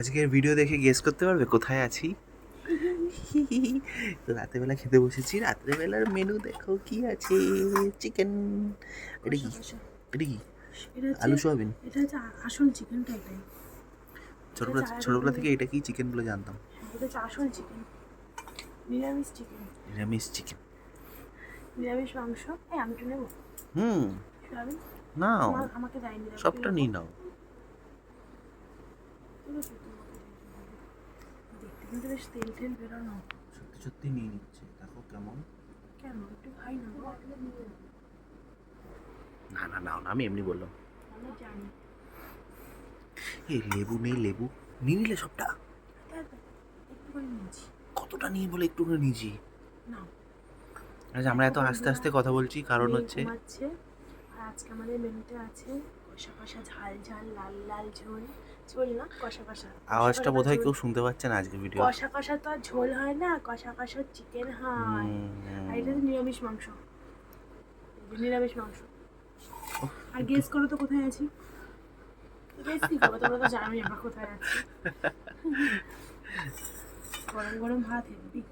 আজকের ভিডিও দেখে গেস করতে পারবে কোথায় আছি? তো রাতেরবেলা খেতে বসেছি রাত্রেবেলার মেনু দেখো কি আছে? চিকেন এটা কি? এটা কি? আলু সোয়াবিন। এটা হচ্ছে আসল চিকেনটা এটাই। ছোটবেলা আচ্ছা, ছোটবেলা থেকে এটা কি চিকেন বলে জানতাম? হ্যাঁ, এটা হচ্ছে আসল চিকেন নিরামিষ চিকেন নিরামিষ চিকেন নিরামিষ মাংস। এই আমি একটু নেব? হুম। নাও। আমাকে দেখো, সবটা নিয়ে নাও। কিন্তু বেশ তেল তেল বেরোনো। সত্যি সত্যি নিয়ে নিচ্ছে। দেখো কেমন। কেন? একটু খাই না। না না নাও না আমি এমনি বললাম। আমি জানি। এই লেবু নেই লেবু। নিয়ে নিলে সবটা? দেখ, দেখ, একটু করে নিয়েছি। কতটা নিয়ে বলে একটু করে নিয়েছি? না। আচ্ছা আমরা এত আস্তে আস্তে কথা বলছি কারণ হচ্ছে আজকে আমাদের মেনুতে আছে কষা কষা ঝাল ঝাল লাল লাল ঝোল। ঝোল না কষা কষা। আওয়াজটা বোধহয় কেউ শুনতে পাচ্ছে না আজকে ভিডিও কষা কষা তো আর ঝোল হয় না কষা কষা চিকেন হয়। আর এটা নিরামিষ মাংস। নিরামিষ মাংস। আর গেস করো তো কোথায় আছি? গেস কি করব? তোমরা তো জানোই আমরা কোথায় আছি। গরম গরম ভাত হেভি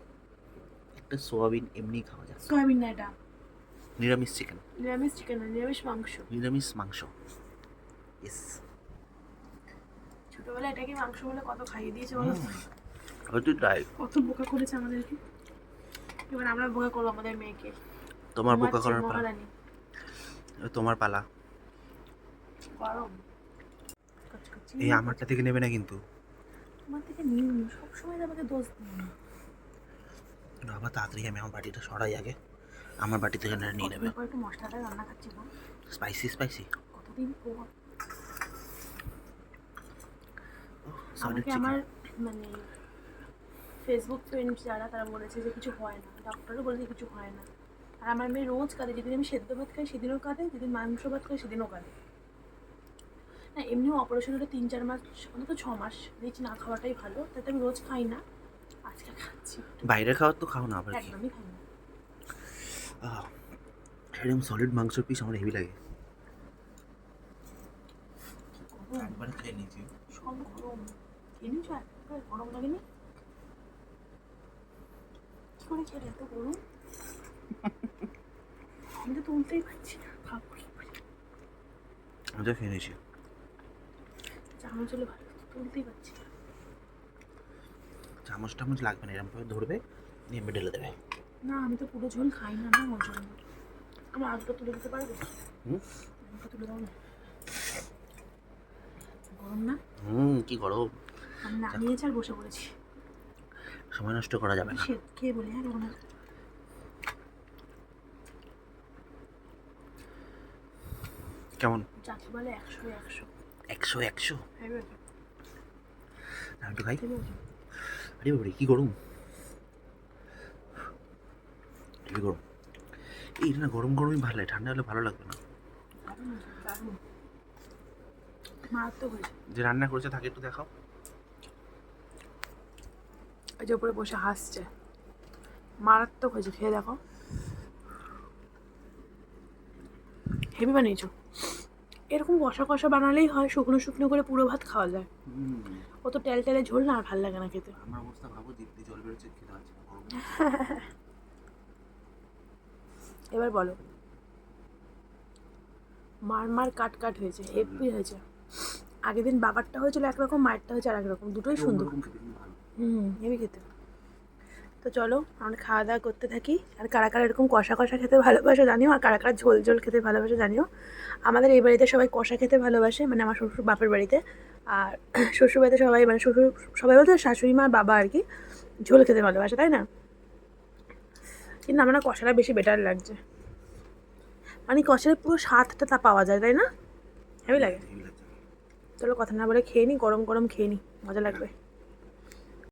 একটা সোয়াবিন এমনি খাওয়া যায়। সয়াবিন না এটা। নিরামিষ চিকেন নিরামিষ চিকেন না নিরামিষ মাংস। নিরামিষ মাংস। ইয়েস ছোটবেলায় এটাকে মাংস বলে কত খাইয়ে দিয়েছে বলো? হয়তো তাই। কত বোকা করেছে আমাদেরকে। এবার আমরা বোকা করব আমাদের মেয়েকে। তোমার বোকা করার পালা। তোমার পালা। গরম। এই আমারটা থেকে নেবে না কিন্তু। তোমার থেকে নিও নি সবসময় আমাকে দোষ দিও না। বাবা তাড়াতাড়ি আমি আমার বাটিটা সরাই আগে। আমার বাটি থেকে নিয়ে নেবে। একটু মশলাটা রান্না খাচ্ছি স্পাইসি স্পাইসি কতদিন পর সলিড আমাকে আমার মানে ফেসবুক ফ্রেন্ডস যারা তারা বলেছে যে কিছু হয় না। ডক্টরও বলেছে কিছু হয় না। আর আমার মেয়ে রোজ কাঁদে। যেদিন আমি সেদ্ধ ভাত খাই সেদিনও কাঁদে। যেদিন মাংস ভাত খাই সেদিনও কাঁদে। না এমনিও অপারেশন হলে তিন চার মাস অন্তত ছ মাস রিচ না খাওয়াটাই ভালো। তাতে আমি রোজ খাই না। আজকে খাচ্ছি। বাইরে খাওয়ার তো খাও না আবার একদমই খাই না। এরকম সলিড মাংসের পিস আমার হেভি লাগে। একবারে খেয়ে নিয়েছি। সব গরম। এমনি চা গরম লাগেনি? কি করে খেলে এত গরম? আমি তো তুলতেই পারছি না খাব কি করে? আমি তো খেয়ে নিয়েছি। চামচ হলে ভালো তুলতেই পারছি না। চামচ টামচ লাগবে না এরকম ধরবে নিয়ে ঢেলে দেবে। না আমি তো পুরো ঝোল খাই না না ওর জন্য। আমার আলুটা তুলে দিতে পারবে? আলুটা তুলে দাও না। গরম না? হুম কি গরম। আমি নামিয়েছি আর বসে পড়েছি। সময় নষ্ট করা যাবে না। খেয়ে বলি হ্যাঁ কেমন কেমন? যাকে বলে একশো একশো। একশো একশো? হ্যাঁ বেটা, খাই আরে বাবারে কি গরম। হেভি গরম। এই না গরম গরমই ভালো লাগে ঠান্ডা হলে ভালো লাগবে না। যে রান্না করেছে তাকে একটু দেখাও। ওই যে উপরে বসে হাসছে। মারাত্মক হয়েছে খেয়ে দেখো। হেভি বানিয়েছো? এরকম কষা কষা বানালেই হয় শুকনো শুকনো করে পুরো ভাত খাওয়া যায়। অত টেল টেলে ঝোল না আর ভালো লাগে না খেতে। আমার অবস্থা ভাবো দিব্যি জল বেরোচ্ছে খেতে পারছি এবার বলো। মার মার কাট কাট হয়েছে হেভি হয়েছে। আগের দিন বাবারটা হয়েছিল একরকম মায়েরটা হয়েছে আর একরকম দুটোই সুন্দর। হুম হেভি খেতে। তো চলো আমরা খাওয়া দাওয়া করতে থাকি। আর কারা কারা এরকম কষা কষা খেতে ভালোবাসে জানিও আর কারা কারা ঝোল ঝোল খেতে ভালোবাসে জানিও। আমাদের এই বাড়িতে সবাই কষা খেতে ভালোবাসে মানে আমার শ্বশুর বাপের বাড়িতে। আর শ্বশুর বাড়িতে সবাই মানে শ্বশুর সবাই বলতে শাশুড়ি মা বাবা আর কি ঝোল খেতে ভালোবাসে তাই না? কিন্তু আমার কষাটা বেশি বেটার লাগছে। মানে কষার পুরো স্বাদটা তা পাওয়া যায় তাই না? হেভি লাগে। চলো কথা না বলে খেয়ে নি গরম গরম খেয়ে নি মজা লাগবে।